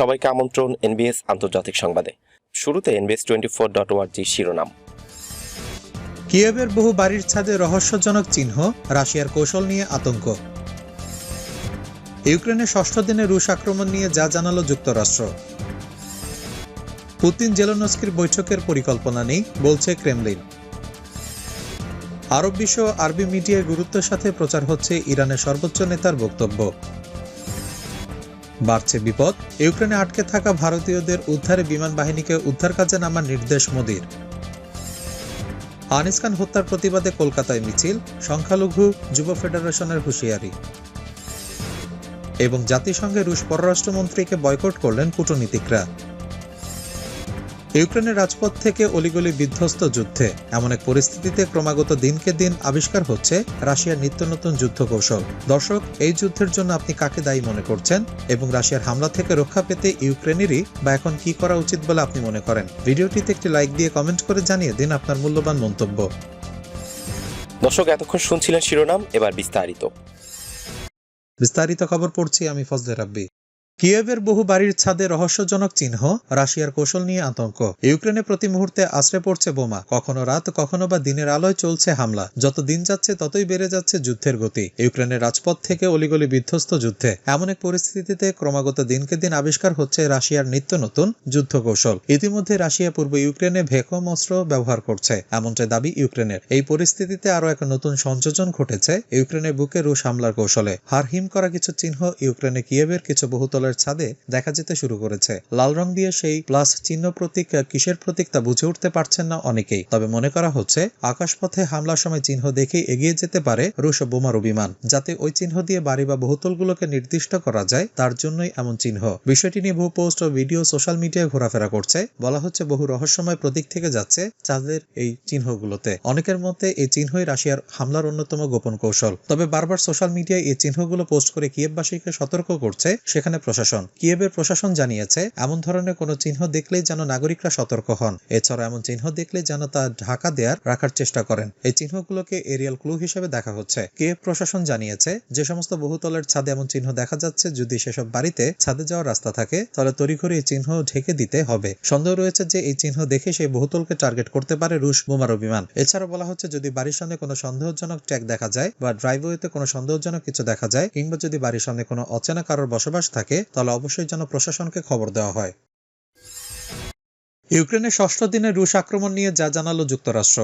সবাইকে আমন্ত্রণ এনবিএস আন্তর্জাতিক সংবাদে। শুরুতে NBS twenty four dot org শিরোনাম। কিয়েভের বহু বাড়ির ছাদে রহস্যজনক চিহ্ন, রাশিয়ার কৌশল নিয়ে আতঙ্ক। ইউক্রেনের ষষ্ঠ দিনে রুশ আক্রমণ নিয়ে যা জানালো যুক্তরাষ্ট্র। পুতিন জেলোনস্কির বৈঠকের পরিকল্পনা নেই, বলছে ক্রেমলিন। আরব বিশ্ব আরবি মিডিয়ায় গুরুত্বের সাথে প্রচার হচ্ছে ইরানের সর্বোচ্চ নেতার বক্তব্য। বাড়ছে বিপদ। ইউক্রেনে আটকে থাকা ভারতীয়দের উদ্ধারে বিমান বাহিনীকে উদ্ধার কাজে নামার নির্দেশ মোদির। আনিস খান হত্যার প্রতিবাদে কলকাতায় মিছিল, সংখ্যালঘু যুব ফেডারেশনের হুঁশিয়ারি। এবং জাতিসংঘে রুশ পররাষ্ট্রমন্ত্রীকে বয়কট করলেন কূটনীতিকরা। ইউক্রেনের রাজপথ থেকে অলিগলি বিধ্বস্ত যুদ্ধে এমন এক পরিস্থিতিতে ক্রমাগত দিনকে দিন আবিষ্কার হচ্ছে রাশিয়ার নিত্য নতুন যুদ্ধ কৌশল দর্শক এই যুদ্ধের জন্য আপনি কাকে দায়ী মনে করছেন এবং রাশিয়ার হামলা থেকে রক্ষা পেতে ইউক্রেনেরই বা এখন কি করা উচিত বলে আপনি মনে করেন? ভিডিওটিতে একটি লাইক দিয়ে কমেন্ট করে জানিয়ে দিন আপনার মূল্যবান মন্তব্য। দর্শক এতক্ষণ শুনছিলেন শিরোনাম এবার বিস্তারিত। বিস্তারিত খবর পড়ছি আমি ফজলে রাব্বি। কিয়েভের বহু বাড়ির ছাদে রহস্যজনক চিহ্ন, রাশিয়ার কৌশল নিয়ে আতঙ্ক। ইউক্রেনে প্রতি মুহূর্তে আশ্রে পড়ছে বোমা। কখনো রাত, কখনো বা দিনের আলোয় চলছে হামলা। যত দিন যাচ্ছে, ততই বেড়ে যাচ্ছে যুদ্ধের গতি। ইউক্রেনের রাজপথ থেকে অলিগলি বিধ্বস্ত যুদ্ধে। এমন এক পরিস্থিতিতে ক্রমাগত দিনকে দিন আবিষ্কার হচ্ছে রাশিয়ার নিত্য নতুন যুদ্ধ কৌশল। ইতিমধ্যে রাশিয়া পূর্ব ইউক্রেনে ভেকম অস্ত্র ব্যবহার করছে। এমনটাই দাবি ইউক্রেনের। এই পরিস্থিতিতে আরও এক নতুন সংযোজন ঘটেছে ইউক্রেনের বুকে রুশ হামলার কৌশলে। হার হিম করা কিছু চিহ্ন ইউক্রেনে কিয়েভের কিছু বহুতলের ছাদে দেখা যেতে শুরু করেছে। লাল রং দিয়ে সেই প্লাস চিহ্ন প্রতীক কিসের প্রতীক তা বুঝে উঠতে পারছেন না অনেকেই। তবে মনে করা হচ্ছে, আকাশপথে হামলার সময় চিহ্ন দেখেই এগিয়ে যেতে পারে রুশ বোমারু বিমান যাতে ওই চিহ্ন দিয়ে বাড়ি বা বহুতলগুলোকে নির্দিষ্ট করা যায়, তার জন্যই এমন চিহ্ন। বিষয়টি নিয়ে বহু পোস্ট ও ভিডিও সোশ্যাল মিডিয়ায় ঘোরাফেরা করছে। বলা হচ্ছে, বহু রহস্যময় প্রতীক থেকে যাচ্ছে চাঁদের এই চিহ্নগুলোতে। অনেকের মতে, এই চিহ্নই রাশিয়ার হামলার অন্যতম গোপন কৌশল। তবে বারবার সোশ্যাল মিডিয়ায় এই চিহ্নগুলো পোস্ট করে কিয়েববাসীকে সতর্ক করছে, সেখানে প্রশাসন কিয়েবের প্রশাসন জানিয়েছে, এমন ধরনের কোনো চিহ্ন দেখলেই যেন নাগরিকরা সতর্ক হন। এছাড়া এমন চিহ্ন দেখলে যেন তা ঢাকা দেয়ার রাখার চেষ্টা করেন। এই চিহ্নগুলোকে এরিয়াল ক্লু হিসেবে দেখা হচ্ছে। কিয়েভ প্রশাসন জানিয়েছে, যে সমস্ত বহুতলের ছাদে এমন চিহ্ন দেখা যাচ্ছে, যদি সেসব বাড়িতে ছাদে যাওয়ার রাস্তা থাকে, তাহলে তড়িঘড়ি এই চিহ্ন ঢেকে দিতে হবে। সন্দেহ রয়েছে যে এই চিহ্ন দেখে সেই বহুতলকে টার্গেট করতে পারে রুশ বোমারু বিমান। এছাড়া বলা হচ্ছে, যদি বাড়ির সামনে কোনো সন্দেহজনক ট্যাগ দেখা যায় বা ড্রাইভওয়েতে কোনো সন্দেহজনক কিছু দেখা যায়, কিংবা যদি বাড়ির সামনে কোনো অচেনা কারোর বসবাস থাকে তাহলে অবশ্যই যেন প্রশাসনকে খবর দেওয়া হয়। ইউক্রেনের ষষ্ঠ দিনে রুশ আক্রমণ নিয়ে যা জানালো যুক্তরাষ্ট্র।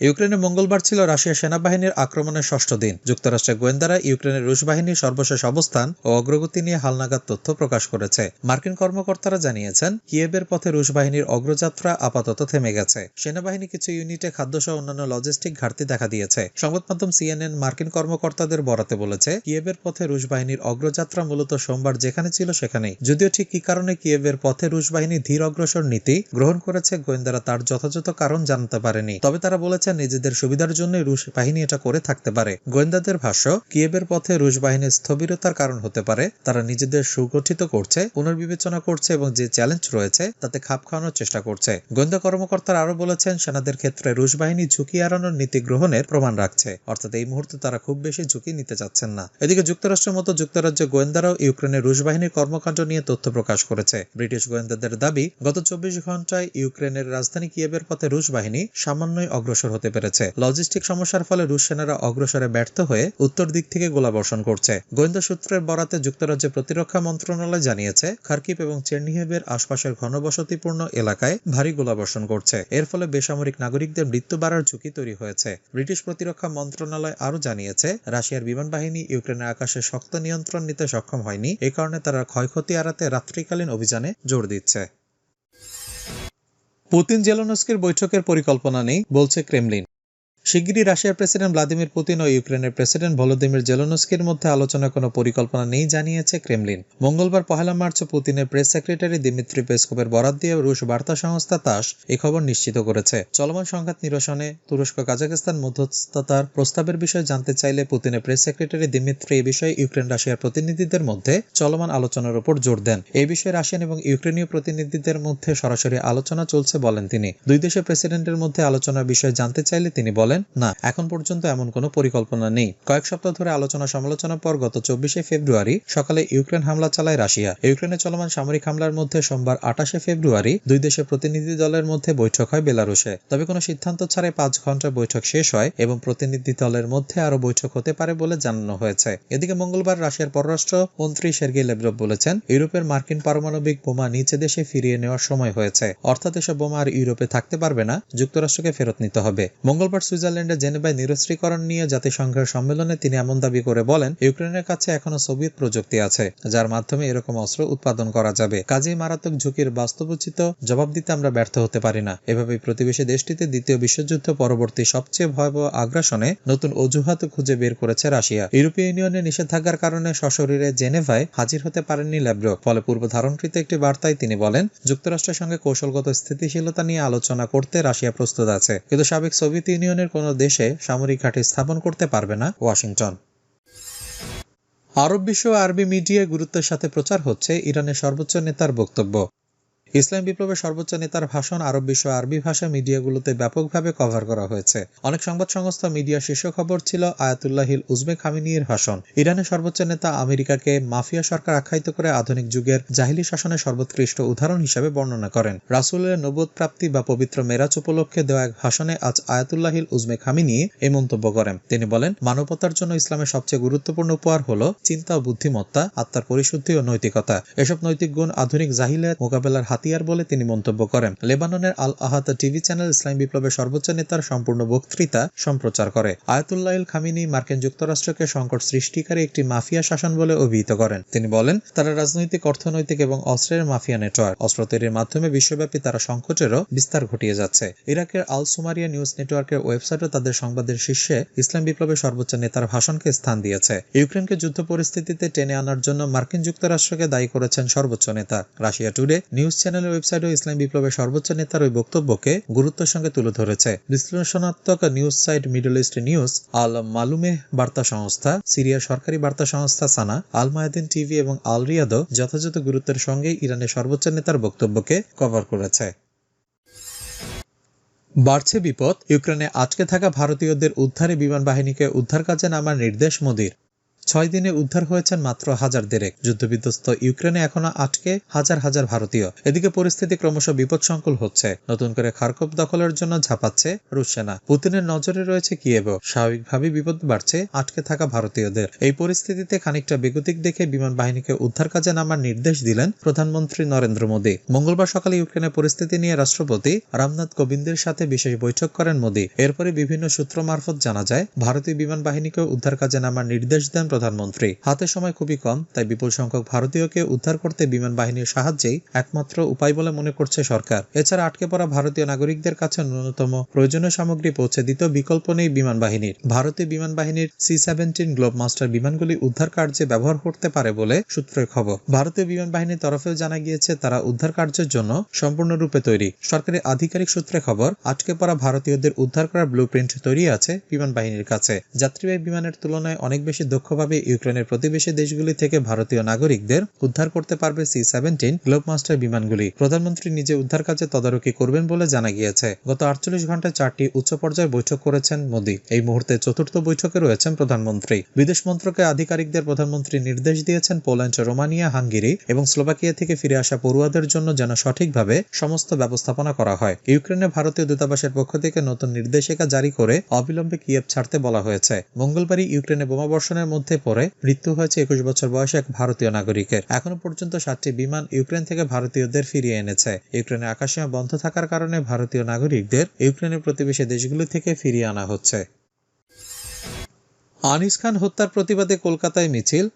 ইউক্রেনে মঙ্গলবার ছিল রাশিয়া সেনাবাহিনীর আক্রমণের ষষ্ঠ দিন। যুক্তরাষ্ট্রের গোয়েন্দারা ইউক্রেনের রুশ বাহিনীর সর্বশেষ অবস্থান ও অগ্রগতি নিয়ে হালনাগাদ তথ্য প্রকাশ করেছে। মার্কিন কর্মকর্তারা জানিয়েছেন কিয়েবের পথে রুশ বাহিনীর অগ্রযাত্রা আপাতত থেমে গেছে। সেনাবাহিনী কিছু ইউনিটে খাদ্যসহ অন্যান্য লজিস্টিক ঘাটতি দেখা দিয়েছে। সংবাদ মাধ্যম সিএনএন মার্কিন কর্মকর্তাদের বরাতে বলেছে কিয়েবের পথে রুশ বাহিনীর অগ্রযাত্রা মূলত সোমবার যেখানে ছিল সেখানেই। যদিও ঠিক কি কারণে কিয়েবের পথে রুশ বাহিনী ধীর অগ্রসর নীতি গ্রহণ করেছে, গোয়েন্দারা তার যথাযথ কারণ জানাতে পারেনি। তবে তারা বলেছে নিজেদের সুবিধার জন্য রুশ বাহিনী এটা করে থাকতে পারে। গোয়েন্দাদের ভাষ্য কিয়েবের পথে রুশ বাহিনীর স্থবিরতার কারণ হতে পারে, তারা নিজেদের সুগঠিত করছে, পুনর্বিবেচনা করছে এবং যে চ্যালেঞ্জ রয়েছে, তাতে খাপ খাওয়ানোর চেষ্টা করছে। গোয়েন্দা কর্মকর্তারা আরও বলেছেন, সেনাদের ক্ষেত্রে রুশ বাহিনী ঝুঁকি এড়ানোর নীতি গ্রহণের প্রমাণ রাখছে। অর্থাৎ এই মুহূর্তে তারা খুব বেশি ঝুঁকি নিতে চাচ্ছেন না। এদিকে যুক্তরাষ্ট্রের মতো যুক্তরাজ্য গোয়েন্দারাও ইউক্রেনের রুশ বাহিনীর কর্মকাণ্ড নিয়ে তথ্য প্রকাশ করেছে। ব্রিটিশ গোয়েন্দাদের দাবি, গত চব্বিশ ঘন্টায় ইউক্রেনের রাজধানী কিয়েবের পথে রুশ বাহিনী সামান্যই অগ্রসর হতে পেরেছে। লজিস্টিক সমস্যার ফলে রুশ সেনারা অগ্রসরে ব্যর্থ হয়ে উত্তর দিক থেকে গোলাবর্ষণ করছে। গোয়েন্দা সূত্রের বরাতে যুক্তরাজ্যের প্রতিরক্ষা মন্ত্রণালয় জানিয়েছে খার্কিপ এবং চেরনিহেবের আশপাশের ঘনবসতিপূর্ণ এলাকায় ভারী গোলাবর্ষণ করছে। এর ফলে বেসামরিক নাগরিকদের মৃত্যু বাড়ার ঝুঁকি তৈরি হয়েছে। ব্রিটিশ প্রতিরক্ষা মন্ত্রণালয় আরও জানিয়েছে, রাশিয়ার বিমান বাহিনী ইউক্রেনের আকাশে শক্ত নিয়ন্ত্রণ নিতে সক্ষম হয়নি। এ কারণে তারা ক্ষয়ক্ষতি এড়াতে রাত্রিকালীন অভিযানে জোর দিচ্ছে। পুতিন জেলোনস্কের বৈঠকের পরিকল্পনা নেই বলছে ক্রেমলিন। শিগগিরই রাশিয়ার প্রেসিডেন্ট ভ্লাদিমির পুতিন ও ইউক্রেনের প্রেসিডেন্ট ভলোদিমির জেলোনস্কির মধ্যে আলোচনার কোনো পরিকল্পনা নেই জানিয়েছে ক্রেমলিন। মঙ্গলবার পহেলা মার্চ পুতিনের প্রেস সেক্রেটারি দিমিত্রি পেসকোভের বরাত দিয়ে রুশ বার্তা সংস্থা তাস এ খবর নিশ্চিত করেছে। চলমান সংঘাত নিরসনে তুরস্ক কাজাকিস্তান মধ্যস্থতার প্রস্তাবের বিষয়ে জানতে চাইলে পুতিনের প্রেস সেক্রেটারি দিমিত্রি এ বিষয়ে ইউক্রেন, রাশিয়ার প্রতিনিধিদের মধ্যে চলমান আলোচনার উপর জোর দেন। এই বিষয়ে রাশিয়ান এবং ইউক্রেনীয় প্রতিনিধিদের মধ্যে সরাসরি আলোচনা চলছে বলেন তিনি। দুই দেশের প্রেসিডেন্টের মধ্যে আলোচনার বিষয়ে জানতে চাইলে তিনি বলেন না, এখন পর্যন্ত এমন কোনো পরিকল্পনা নেই। কয়েক সপ্তাহ ধরে আলোচনা সমালোচনার পর গত চব্বিশে ফেব্রুয়ারি সকালে ইউক্রেন হামলা চালায় রাশিয়া। ইউক্রেনে চলমান সামরিক হামলার মধ্যে সোমবার আঠাশে ফেব্রুয়ারি দুই দেশের প্রতিনিধি দলের মধ্যে বৈঠক হয় বেলারুশে। তবে কোনো সিদ্ধান্ত ছাড়াই পাঁচ ঘণ্টার বৈঠক শেষ হয় এবং প্রতিনিধি দলের মধ্যে আরও বৈঠক হতে পারে বলে জানানো হয়েছে। এদিকে মঙ্গলবার রাশিয়ার পররাষ্ট্র মন্ত্রী সের্গেই লেভরভ বলেছেন, ইউরোপের মার্কিন পারমাণবিক বোমা নিচে দেশে ফিরিয়ে নেওয়ার সময় হয়েছে। অর্থাৎ এসব বোমা আর ইউরোপে থাকতে পারবে না, যুক্তরাষ্ট্রকে ফেরত নিতে হবে। মঙ্গলবার সুইজারল্যান্ডে জেনেভায় নিরস্ত্রীকরণ নিয়ে জাতিসংঘের সম্মেলনে তিনি এমন দাবি করে বলেন, ইউক্রেনের কাছে এখনও সোভিয়েত প্রযুক্তি আছে, যার মাধ্যমে এরকম অস্ত্র উৎপাদন করা যাবে। কাজেই মারাত্মক ঝুঁকির বাস্তবোচিত জবাব দিতে আমরা ব্যর্থ হতে পারি না। এভাবেই প্রতিবেশী দেশটিতে দ্বিতীয় বিশ্বযুদ্ধ পরবর্তী সবচেয়ে ভয়াবহ আগ্রাসনে নতুন অজুহাত খুঁজে বের করেছে রাশিয়া। ইউরোপীয় ইউনিয়নের নিষেধাজ্ঞার কারণে সশরীরে জেনেভায় হাজির হতে পারেননি ল্যাব্রো ফলে পূর্ব ধারণকৃত একটি বার্তায় তিনি বলেন, যুক্তরাষ্ট্রের সঙ্গে কৌশলগত স্থিতিশীলতা নিয়ে আলোচনা করতে রাশিয়া প্রস্তুত আছে। কিন্তু সাবেক সোভিয়েত ইউনিয়নের কোনো দেশে সামরিক ঘাঁটি স্থাপন করতে পারবে না ওয়াশিংটন। আরব বিশ্ব আরবি মিডিয়ায় গুরুত্বের সাথে প্রচার হচ্ছে ইরানের সর্বোচ্চ নেতার বক্তব্য। ইসলাম বিপ্লবের সর্বোচ্চ নেতার ভাষণ আরব বিশ্ব আরবি ভাষা মিডিয়াগুলোতে ব্যাপকভাবে কভার করা হয়েছে। অনেক সংবাদ সংস্থা মিডিয়া শীর্ষ খবর ছিল আয়াতুল্লাহিল উজবেক হামিনির ভাষণ। ইরানের সর্বোচ্চ নেতা আমেরিকাকে মাফিয়া সরকার আখ্যায়িত করে আধুনিক যুগের জাহিলি শাসনের সর্বোৎকৃষ্ট উদাহরণ হিসেবে বর্ণনা করেন। রাসুলের নবোধ প্রাপ্তি বা পবিত্র মেরাজ উপলক্ষে দেওয়া এক ভাষণে আজ আয়াতুল্লাহিল উজবেক হামিনি এই মন্তব্য করেন। তিনি বলেন, মানবতার জন্য ইসলামের সবচেয়ে গুরুত্বপূর্ণ উপহার হল চিন্তা ও বুদ্ধিমত্তা, আত্মার পরিশুদ্ধি ও নৈতিকতা। এসব নৈতিক গুণ আধুনিক জাহিলিয়াত মোকাবেলার হাতিয়ার বলে তিনি মন্তব্য করেন। লেবাননের আল আহাত টিভি চ্যানেল ইসলাম বিপ্লবের সর্বোচ্চ নেতার সম্পূর্ণ বক্তৃতা সম্প্রচার করে। আয়াতুল্লাহ খামিনি মার্কিন যুক্তরাষ্ট্রকে সংকট সৃষ্টিকারী একটি মাফিয়া শাসন বলে অভিহিত করেন। তিনি বলেন, তারা রাজনৈতিক, অর্থনৈতিক এবং অস্ত্রের মাফিয়া নেটওয়ার্ক। অস্ত্র তৈরির মাধ্যমে বিশ্বব্যাপী তারা সংকটেরও বিস্তার ঘটিয়ে যাচ্ছে। ইরাকের আল সুমারিয়া নিউজ নেটওয়ার্কের ওয়েবসাইটও তাদের সংবাদের শীর্ষে ইসলাম বিপ্লবের সর্বোচ্চ নেতার ভাষণকে স্থান দিয়েছে। ইউক্রেনকে যুদ্ধ পরিস্থিতিতে টেনে আনার জন্য মার্কিন যুক্তরাষ্ট্রকে দায়ী করেছেন সর্বোচ্চ নেতা। রাশিয়া টুডে নিউজ চ্যানেলের ওয়েবসাইটও ইসলাম বিপ্লবের সর্বোচ্চ নেতার ওই বক্তব্যকে গুরুত্বের সঙ্গে তুলে ধরেছে। বিশ্লেষণাত্মক news site Middle East News, আল মালুমে বার্তা সংস্থা সিরিয়ার সরকারি বার্তা সংস্থা সানা, আল মায়াদিন টিভি এবং আল রিয়াদও যথাযথ গুরুত্বের সঙ্গে ইরানের সর্বোচ্চ নেতার বক্তব্যকে কভার করেছে। বাড়ছে বিপদ, ইউক্রেনে আটকে থাকা ভারতীয়দের উদ্ধারে বিমান বাহিনীকে উদ্ধার কাজে নামার নির্দেশ মোদীর। ছয় দিনে উদ্ধার হয়েছেন মাত্র হাজার দেড়েক যুদ্ধবিধ্বস্ত ইউক্রেনে এখনও আটকে হাজার হাজার ভারতীয়। এদিকে পরিস্থিতি ক্রমশ বিপদসংকুল হচ্ছে। নতুন করে খার্কব দখলের জন্য ঝাঁপাচ্ছে রুশ সেনা। পুতিনের নজরে রয়েছে কিয়েভ স্বাভাবিকভাবে বিপদ বাড়ছে আটকে থাকা ভারতীয়দের। এই পরিস্থিতিতে খানিকটা বেগতিক দেখে বিমান বাহিনীকে উদ্ধার কাজে নামার নির্দেশ দিলেন প্রধানমন্ত্রী নরেন্দ্র মোদী। মঙ্গলবার সকালে ইউক্রেনের পরিস্থিতি নিয়ে রাষ্ট্রপতি রামনাথ কোবিন্দের সাথে বিশেষ বৈঠক করেন মোদী। এরপরে বিভিন্ন সূত্র মারফত জানা যায়, ভারতীয় বিমান বাহিনীকে উদ্ধার কাজে নামার নির্দেশ দেন প্রধানমন্ত্রী। হাতে সময় খুবই কম, তাই বিপুল সংখ্যক ভারতীয়কে উদ্ধার করতে বিমান বাহিনীর সাহায্যেই একমাত্র উপায় বলে মনে করছে সরকার। এছাড়া আটকে পড়া ভারতীয় নাগরিকদের কাছে ন্যূনতম প্রয়োজনীয় সামগ্রী পৌঁছে দিতেও বিকল্প নেই বিমান বাহিনীর। ভারতীয় বিমান বাহিনীর সি সেভেন্টিন গ্লোব মাস্টার বিমানগুলি উদ্ধার কার্যে ব্যবহার করতে পারে বলে সূত্রের খবর। ভারতীয় বিমান বাহিনীর তরফেও জানা গিয়েছে, তারা উদ্ধার কার্যের জন্য সম্পূর্ণরূপে তৈরি। সরকারি আধিকারিক সূত্রে খবর, আটকে পড়া ভারতীয়দের উদ্ধার করার ব্লু তৈরি আছে বিমান বাহিনীর কাছে। যাত্রীবাহী বিমানের তুলনায় অনেক বেশি দক্ষভাবে ইউক্রেনের প্রতিবেশী দেশগুলি থেকে ভারতীয় নাগরিকদের উদ্ধার করতে পারবে সি সেভেন্টিন গ্লোব মাস্টার বিমানগুলি। প্রধানমন্ত্রী নিজে উদ্ধার কাজে তদারকি করবেন বলে জানা গিয়েছে। গত আটচল্লিশ ঘন্টায় চারটি উচ্চ পর্যায়ে বৈঠক করেছেন মোদী। এই মুহূর্তে চতুর্থ বৈঠকে রয়েছেন প্রধানমন্ত্রী। বিদেশ মন্ত্রকের আধিকারিকদের প্রধানমন্ত্রী নির্দেশ দিয়েছেন পোল্যান্ড, রোমানিয়া, হাঙ্গেরি এবং স্লোভাকিয়া থেকে ফিরে আসা পড়ুয়াদের জন্য যেন সঠিকভাবে সমস্ত ব্যবস্থাপনা করা হয়। ইউক্রেনে ভারতীয় দূতাবাসের পক্ষ থেকে নতুন নির্দেশিকা জারি করে অবিলম্বে কিয়েভ ছাড়তে বলা হয়েছে। মঙ্গলবারই ইউক্রেনে বোমাবর্ষণের মধ্যে পড়ে, মৃত্যু হয়েছে একুশ বছর বয়সে এক ভারতীয় নাগরিকের। এখনও পর্যন্ত সাতটি বিমান ইউক্রেন থেকে ভারতীয়দের ফিরিয়ে এনেছে। ইউক্রেনের আকাশসীমা বন্ধ থাকার কারণে ভারতীয় নাগরিকদের ইউক্রেনের প্রতিবেশী দেশগুলি থেকে ফিরিয়ে আনা হচ্ছে। আনিস খান হত্যার প্রতিবাদে কলকাতায় মিছিল।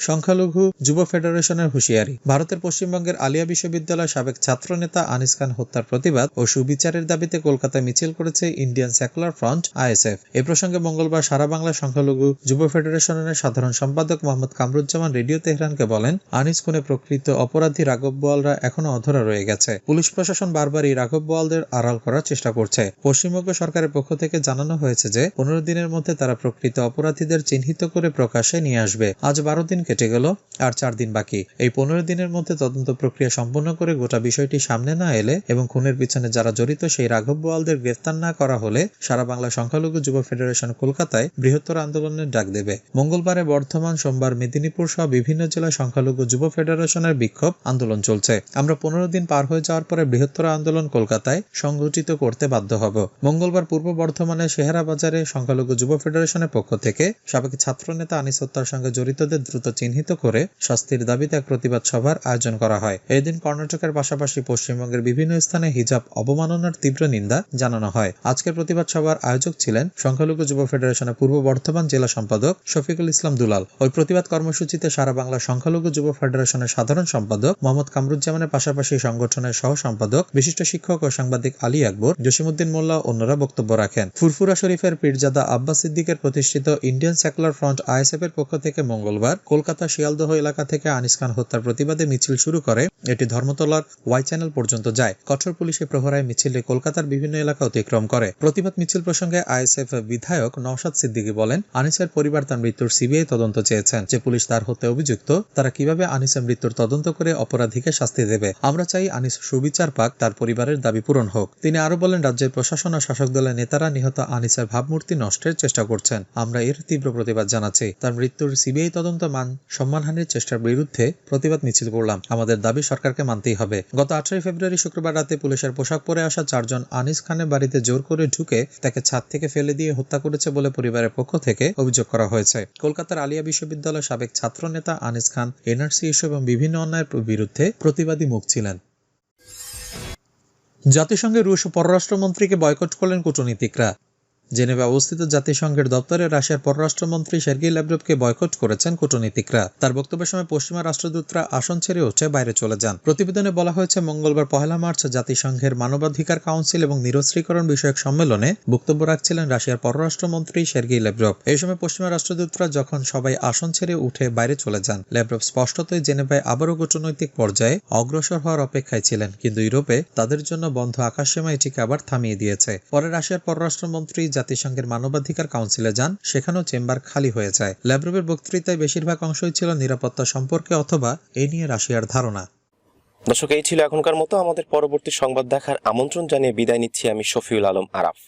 সংখ্যালঘু যুব ফেডারেশনের হুঁশিয়ারি। ভারতের পশ্চিমবঙ্গের আলিয়া বিশ্ববিদ্যালয়ের সাবেক ছাত্রনেতা আনিস খান হত্যার প্রতিবাদ ও সুবিচারের দাবিতে কলকাতায় মিছিল করেছে ইন্ডিয়ান সেকুলার ফ্রন্ট আইএসএফ। এ প্রসঙ্গে মঙ্গলবার সারা বাংলা সংখ্যালঘু যুব ফেডারেশনের সাধারণ সম্পাদক মোহাম্মদ কামরুজ্জামান রেডিও তেহরানকে বলেন, আনিস খুনে প্রকৃত অপরাধী রাঘব বোয়ালরা এখনও অধরা রয়ে গেছে। পুলিশ প্রশাসন বারবার এই রাঘব বোয়ালদের আড়াল করার চেষ্টা করছে। পশ্চিমবঙ্গ সরকারের পক্ষ থেকে জানানো হয়েছে যে, পনেরো দিনের মধ্যে তারা প্রকৃত অপরাধীদের চিহ্নিত করে প্রকাশে নিয়ে আসবে। আজ বারো দিন কেটে গেল আর চার দিন বাকি। এই পনেরো দিনের মধ্যে তদন্ত প্রক্রিয়া সম্পন্ন করে গোটা বিষয়টি সামনে না এলে এবং খুনের পিছনে যারা জড়িত সেই রাঘব বোয়ালদের গ্রেফতার না করা হলে সারা বাংলা সংখ্যালঘু যুব ফেডারেশন কলকাতায় বৃহত্তর আন্দোলনের ডাক দেবে। মঙ্গলবারে বর্ধমান, সোমবার মেদিনীপুর সহ বিভিন্ন জেলায় সংখ্যালঘু যুব ফেডারেশনের বিক্ষোভ আন্দোলন চলছে। আমরা পনেরো দিন পার হয়ে যাওয়ার পরে বৃহত্তর আন্দোলন কলকাতায় সংগঠিত করতে বাধ্য হব। মঙ্গলবার পূর্ব বর্ধমানের সেহারা বাজারে সংখ্যালঘু যুব ফেডারেশনের পক্ষ থেকে সাবেক ছাত্রনেতা আনিস হত্যার সঙ্গে জড়িতদের দ্রুত চিহ্নিত করে শাস্তির দাবিতে এক প্রতিবাদ সভার আয়োজন করা হয়। এদিন কর্ণাটকের পাশাপাশি পশ্চিমবঙ্গের বিভিন্ন স্থানে হিজাব অবমাননার তীব্র নিন্দা জানানো হয়। আজকের প্রতিবাদ সভার আয়োজক ছিলেন সংখ্যালঘু যুব ফেডারেশনের পূর্ব বর্ধমান জেলা সম্পাদক শফিকুল ইসলাম দুলাল। ওই প্রতিবাদ কর্মসূচিতে সারা বাংলা সংখ্যালঘু যুব ফেডারেশনের সাধারণ সম্পাদক মোহাম্মদ কামরুজ্জামানের পাশাপাশি সংগঠনের সহ সম্পাদক, বিশিষ্ট শিক্ষক ও সাংবাদিক আলী আকবর জসিমুদ্দিন মোল্লা অন্যরা বক্তব্য রাখেন। ফুরফুরা শরীফের পীরজাদা আব্বাস সিদ্দিকের প্রতিষ্ঠিত ইন্ডিয়ান সেকুলার ফ্রন্ট আইএসএফ এর পক্ষ থেকে মঙ্গলবার কলকাতা শিয়ালদহ এলাকা থেকে আনিস খান হত্যার প্রতিবাদে মিছিল শুরু করে এটি ধর্মতলার ওয়াই চ্যানেল পর্যন্ত যায়। কঠোর পুলিশের প্রহরায় মিছিলে কলকাতার বিভিন্ন এলাকা অতিক্রম করে। প্রতিবাদ মিছিল প্রসঙ্গে আইএসএফ বিধায়ক নওশাদ সিদ্দিকী বলেন, আনিসের পরিবার তার মৃত্যুর সিবিআই তদন্ত চেয়েছেন। যে পুলিশ তার হত্যা অভিযুক্ত, তারা কীভাবে আনিসের মৃত্যুর তদন্ত করে অপরাধীকে শাস্তি দেবে? আমরা চাই আনিস সুবিচার পাক, তার পরিবারের দাবি পূরণ হোক। তিনি আরও বলেন, রাজ্যের প্রশাসন ও শাসক দলের নেতারা নিহত আনিসের ভাবমূর্তি নষ্টের চেষ্টা করছেন। আমরা এর তীব্র প্রতিবাদ জানাচ্ছি। তার মৃত্যুর সিবিআই তদন্ত মান সম্মানহানির চেষ্টার বিরুদ্ধে প্রতিবাদ মিছিল করলাম। আমাদের দাবি সরকারকে মানতেই হবে। গত আঠারোই ফেব্রুয়ারি শুক্রবার রাতে পুলিশের পোশাক পরে আসা চারজন আনিস খানের বাড়িতে জোর করে ঢুকে তাকে ছাদ থেকে ফেলে দিয়ে হত্যা করেছে বলে পরিবারের পক্ষ থেকে অভিযোগ করা হয়েছে। কলকাতার আলিয়া বিশ্ববিদ্যালয়ের সাবেক ছাত্র নেতা আনিস খান, এনআরসি ইস্যু এবং বিভিন্ন অন্যায়ের বিরুদ্ধে প্রতিবাদী মুখ ছিলেন। জাতিসংঘের রুশ পররাষ্ট্রমন্ত্রীকে বয়কট করলেন কূটনীতিকরা। জেনেভা অবস্থিত জাতিসংঘের দপ্তরে রাশিয়ার পররাষ্ট্রমন্ত্রী সের্গেই ল্যাভরভকে বয়কট করেছেন কূটনীতিকরা। তার বক্তব্যের সময় পশ্চিমা রাষ্ট্রদূতরা আসন ছেড়ে উঠে বাইরে চলে যান। প্রতিবেদনে বলা হয়েছে, মঙ্গলবার পহেলা মার্চ জাতিসংঘের মানবাধিকার কাউন্সিল এবং নিরস্ত্রীকরণ বিষয়ক সম্মেলনে বক্তব্য রাখছিলেন রাশিয়ার পররাষ্ট্রমন্ত্রী সের্গেই ল্যাভরভ। এই সময় পশ্চিমা রাষ্ট্রদূতরা যখন সবাই আসন ছেড়ে উঠে বাইরে চলে যান, ল্যাভরভ স্পষ্টতই জেনেভায় আবারও কূটনৈতিক পর্যায়ে অগ্রসর হওয়ার অপেক্ষায় ছিলেন। কিন্তু ইউরোপে তাদের জন্য বন্ধ আকাশসীমা এটিকে আবার থামিয়ে দিয়েছে। পরে রাশিয়ার পররাষ্ট্রমন্ত্রী জাতিসংঘের মানবাধিকার কাউন্সিলে যান, সেখানেও চেম্বার খালি হয়ে যায়। ল্যাব্রোভের বক্তৃতায় বেশিরভাগ অংশই ছিল নিরাপত্তা সম্পর্কে অথবা এ নিয়ে রাশিয়ার ধারণা। দর্শক, এই ছিল এখনকার মতো। আমাদের পরবর্তী সংবাদ দেখার আমন্ত্রণ জানিয়ে বিদায় নিচ্ছি আমি শফিউল আলম আরাফ।